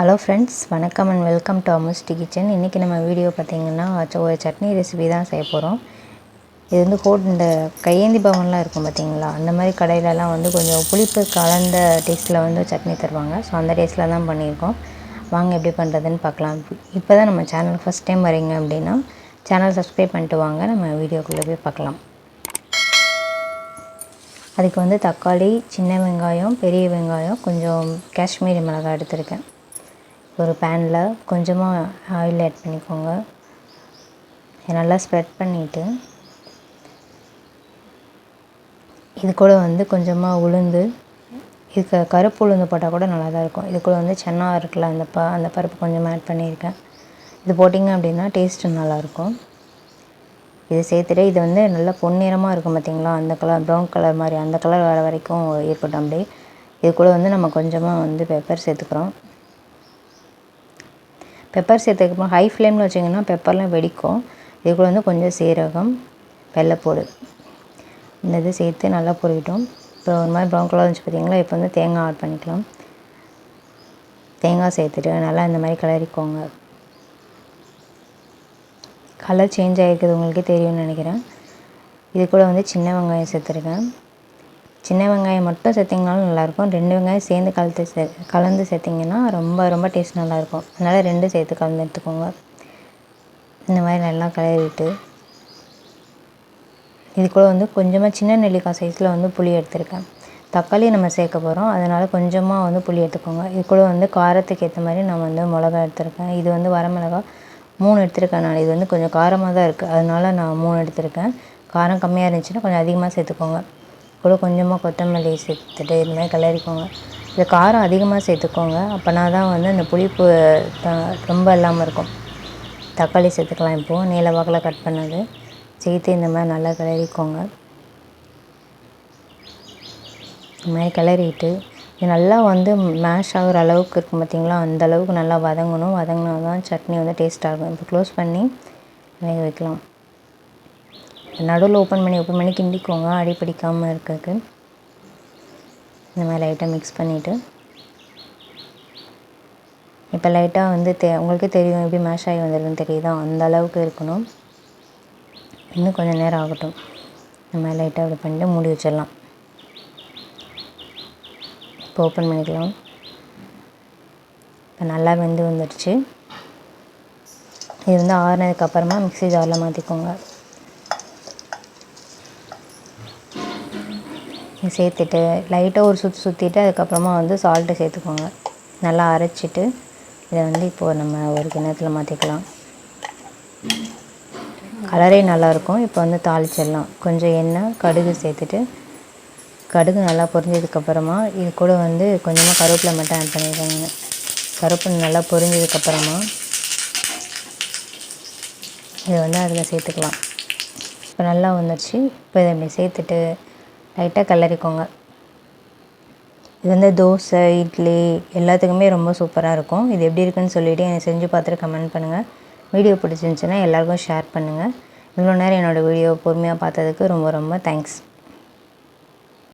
Hello friends வணக்கம் and welcome to அமுஸ்டி kitchen இன்றைக்கி நம்ம வீடியோ பார்த்திங்கன்னா ஒரு சட்னி ரெசிபி தான் செய்ய போகிறோம் இது வந்து ஹோட் இந்த கையேந்தி பவன்லாம் இருக்கும் பார்த்திங்களா? அந்த மாதிரி கடையிலலாம் வந்து கொஞ்சம் புளிப்பு கலந்த டேஸ்ட்டில் வந்து சட்னி தருவாங்க. ஸோ அந்த டேஸ்ட்டில் தான் பண்ணியிருக்கோம். வாங்க எப்படி பண்ணுறதுன்னு பார்க்கலாம். இப்போ தான் நம்ம சேனல் ஃபஸ்ட் டைம் வரீங்க அப்படின்னா சேனல் சப்ஸ்கிரைப் பண்ணிட்டு வாங்க. நம்ம வீடியோக்குள்ளே போய் பார்க்கலாம். அதுக்கு வந்து தக்காளி சின்ன வெங்காயம் பெரிய வெங்காயம் கொஞ்சம் காஷ்மீரி மிளகாய் எடுத்திருக்கேன். ஒரு பேனில் கொஞ்சமாக ஆயில் ஆட் பண்ணிக்கோங்க. நல்லா ஸ்ப்ரெட் பண்ணிவிட்டு இது கூட வந்து கொஞ்சமாக உளுந்து இதுக்கு கருப்பு உளுந்து போட்டால் கூட நல்லா தான் இருக்கும். இது கூட வந்து சென்னா இருக்குல்ல அந்த ப அந்த பருப்பு கொஞ்சம் ஆட் பண்ணியிருக்கேன். இது போட்டிங்க அப்படின்னா டேஸ்ட்டு நல்லாயிருக்கும். இது சேர்த்துட்டு இது வந்து நல்லா பொன்னிறமாக இருக்கும் பார்த்திங்களா அந்த கலர் ப்ரௌன் கலர் மாதிரி அந்த கலர் வர வரைக்கும் இருக்கட்டும் அப்படியே. இது கூட வந்து நம்ம கொஞ்சமாக வந்து பெப்பர் சேர்த்துக்கிறோம். பெப்பர் சேர்த்ததுக்கப்புறம் ஹை ஃப்ளேமில் வச்சிங்கன்னா பெப்பர்லாம் வெடிக்கும். இது கூட வந்து கொஞ்சம் சீரகம் வெள்ளைப்பூடு இந்த இது சேர்த்து நல்லா பொறிக்கிட்டோம் இப்போ ஒரு மாதிரி ப்ரௌன் கலர் இருந்துச்சு பார்த்தீங்களா? இப்போ வந்து தேங்காய் ஆட் பண்ணிக்கலாம். தேங்காய் சேர்த்துட்டு நல்லா இந்த மாதிரி கிளறிக்கோங்க. கலர் சேஞ்ச் ஆகிருக்குது உங்களுக்கே தெரியும்னு நினைக்கிறேன். இது கூட வந்து சின்ன வெங்காயம் சேர்த்துருக்கேன். சின்ன வெங்காயம் மட்டும் சேர்த்திங்கனாலும் நல்லாயிருக்கும். ரெண்டு வெங்காயம் சேர்ந்து கலந்து சே கலந்து சேர்த்திங்கன்னா ரொம்ப ரொம்ப டேஸ்ட் நல்லாயிருக்கும். அதனால் ரெண்டு சேர்த்து கலந்து எடுத்துக்கோங்க. இந்த மாதிரி நல்லா கலரிட்டு இது கூட வந்து கொஞ்சமாக சின்ன நெல்லிக்காய் சைஸில் வந்து புளி எடுத்திருக்கேன். தக்காளி நம்ம சேர்க்க போகிறோம் அதனால் கொஞ்சமாக வந்து புளி எடுத்துக்கோங்க. இது கூட வந்து காரத்துக்கு ஏற்ற மாதிரி நான் வந்து மிளகா எடுத்திருக்கேன். இது வந்து வரமிளகா மூணு எடுத்திருக்கேன் நான். இது வந்து கொஞ்சம் காரமாக தான் இருக்குது அதனால் நான் மூணு எடுத்திருக்கேன். காரம் கம்மியாக இருந்துச்சுன்னா கொஞ்சம் அதிகமாக சேர்த்துக்கோங்க. கூட கொஞ்சமாக கொத்தமல்லி சேர்த்துட்டு இது மாதிரி கிளறிக்கோங்க. இது காரம் அதிகமாக சேர்த்துக்கோங்க. அப்போனா தான் வந்து அந்த புளிப்பு ரொம்ப இல்லாமல் இருக்கும். தக்காளி சேர்த்துக்கலாம் இப்போது நீல வாக்கில் கட் பண்ணது. சேர்த்து இந்த மாதிரி நல்லா கிளறிக்கோங்க. இந்த மாதிரி கிளறிட்டு இது நல்லா வந்து மேஷ் ஆகிற அளவுக்கு இருக்கும் பார்த்திங்களா அந்த அளவுக்கு நல்லா வதங்கணும். வதங்கினா தான் சட்னி வந்து டேஸ்ட்டாக இருக்கும் இப்போ க்ளோஸ் பண்ணி வேக வைக்கலாம். நடுவில் ஓப்பன் பண்ணி ஓப்பன் பண்ணி கிண்டிக்கோங்க. அடி பிடிக்காமல் இருக்கிறதுக்கு. இந்த மாதிரி லைட்டாக மிக்ஸ் பண்ணிவிட்டு இப்போ லைட்டாக வந்து தெ உங்களுக்கே தெரியும் எப்படி மேஷ் ஆகி வந்திருக்குன்னு தெரியுதா? அந்த அளவுக்கு இருக்கணும். இன்னும் கொஞ்சம் நேரம் ஆகட்டும். இந்த மாதிரி லைட்டாக அப்படி பண்ணிட்டு மூடி வச்சிடலாம். இப்போ ஓப்பன் பண்ணிக்கலாம். இப்போ நல்லா வெந்து வந்துடுச்சு. இது வந்து ஆறுனதுக்கப்புறமா மிக்ஸி ஜாரில் மாற்றிக்கோங்க சேர்த்துட்டு லைட்டாக ஒரு சுற்றி சுற்றிட்டு அதுக்கப்புறமா வந்து சால்ட்டு சேர்த்துக்கோங்க. நல்லா அரைச்சிட்டு இதை வந்து இப்போது நம்ம ஒரு கிணத்துல மாற்றிக்கலாம் கலரே நல்லாயிருக்கும் இப்போ வந்து தாளிச்சிடலாம். கொஞ்சம் எண்ணெய் கடுகு சேர்த்துட்டு கடுகு நல்லா பொரிஞ்சதுக்கப்புறமா இது கூட வந்து கொஞ்சமாக கருவேப்பிலை மட்டும் ஆட் பண்ணிடுவாங்க கருவேப்பிலை நல்லா பொரிஞ்சதுக்கப்புறமா இதை வந்து அதில் சேர்த்துக்கலாம். இப்போ நல்லா வந்துடுச்சு இப்போ இதை இப்படி சேர்த்துட்டு லைட்டாக கிளறிக்கோங்க இது வந்து தோசை இட்லி எல்லாத்துக்குமே ரொம்ப சூப்பராக இருக்கும். இது எப்படி இருக்குன்னு சொல்லிவிட்டு எனக்கு செஞ்சு பார்த்துட்டு கமெண்ட் பண்ணுங்கள் வீடியோ பிடிச்சிருந்துச்சின்னா எல்லாருக்கும் ஷேர் பண்ணுங்கள் இவ்வளோ நேரம் என்னோடய வீடியோ பொறுமையாக பார்த்ததுக்கு ரொம்ப ரொம்ப தேங்க்ஸ்